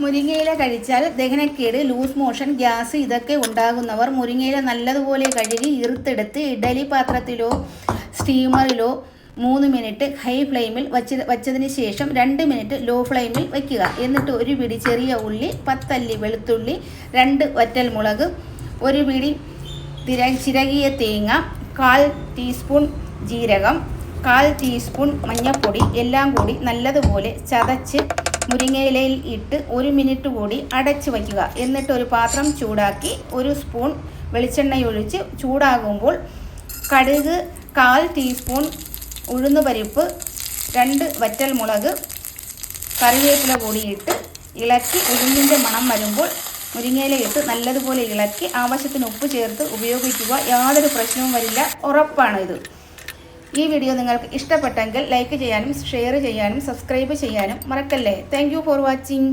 മുരിങ്ങയില കഴിച്ചാൽ ദഹനക്കേട് loose motion gas ഇതൊക്കെ ഉണ്ടാകുന്നവർ മുരിങ്ങയില നല്ലതുപോലെ കഴുകി ഇറുത്തെടുത്ത് ഇഡലി പാത്രത്തിലോ സ്റ്റീമറിലോ മൂന്ന് മിനിറ്റ് ഹൈ ഫ്ലെയിമിൽ വച്ച് വച്ചതിന് ശേഷം രണ്ട് മിനിറ്റ് ലോ ഫ്ലെയിമിൽ വയ്ക്കുക. എന്നിട്ട് ഒരു പിടി ചെറിയ ഉള്ളി പത്തല്ലി വെളുത്തുള്ളി രണ്ട് വറ്റൽ മുളക് ഒരു പിടി തിര ചിരകിയ തേങ്ങ കാൽ ടീസ്പൂൺ ജീരകം കാൽ ടീസ്പൂൺ മഞ്ഞൾപ്പൊടി എല്ലാം കൂടി നല്ലതുപോലെ ചതച്ച് മുരിങ്ങയിലയിൽ ഇട്ട് ഒരു മിനിറ്റ് കൂടി അടച്ചു വയ്ക്കുക. എന്നിട്ട് ഒരു പാത്രം ചൂടാക്കി ഒരു സ്പൂൺ വെളിച്ചെണ്ണയൊഴിച്ച് ചൂടാകുമ്പോൾ കടുക് കാൽ ടീസ്പൂൺ ഉഴുന്ന് പരിപ്പ് രണ്ട് വറ്റൽമുളക് കറിവേപ്പില കൂടിയിട്ട് ഇളക്കി ഉഴുന്നിന്റെ മണം വരുമ്പോൾ മുരിങ്ങയില ഇട്ട് നല്ലതുപോലെ ഇളക്കി ആവശ്യത്തിന് ഉപ്പ് ചേർത്ത് ഉപയോഗിക്കുക. യാതൊരു പ്രശ്നവും വരില്ല. ഉറപ്പാണ് ഇത്. ഈ വീഡിയോ നിങ്ങൾക്ക് ഇഷ്ടപ്പെട്ടെങ്കിൽ ലൈക്ക് ചെയ്യാനും ഷെയർ ചെയ്യാനും സബ്സ്ക്രൈബ് ചെയ്യാനും മറക്കല്ലേ. Thank for watching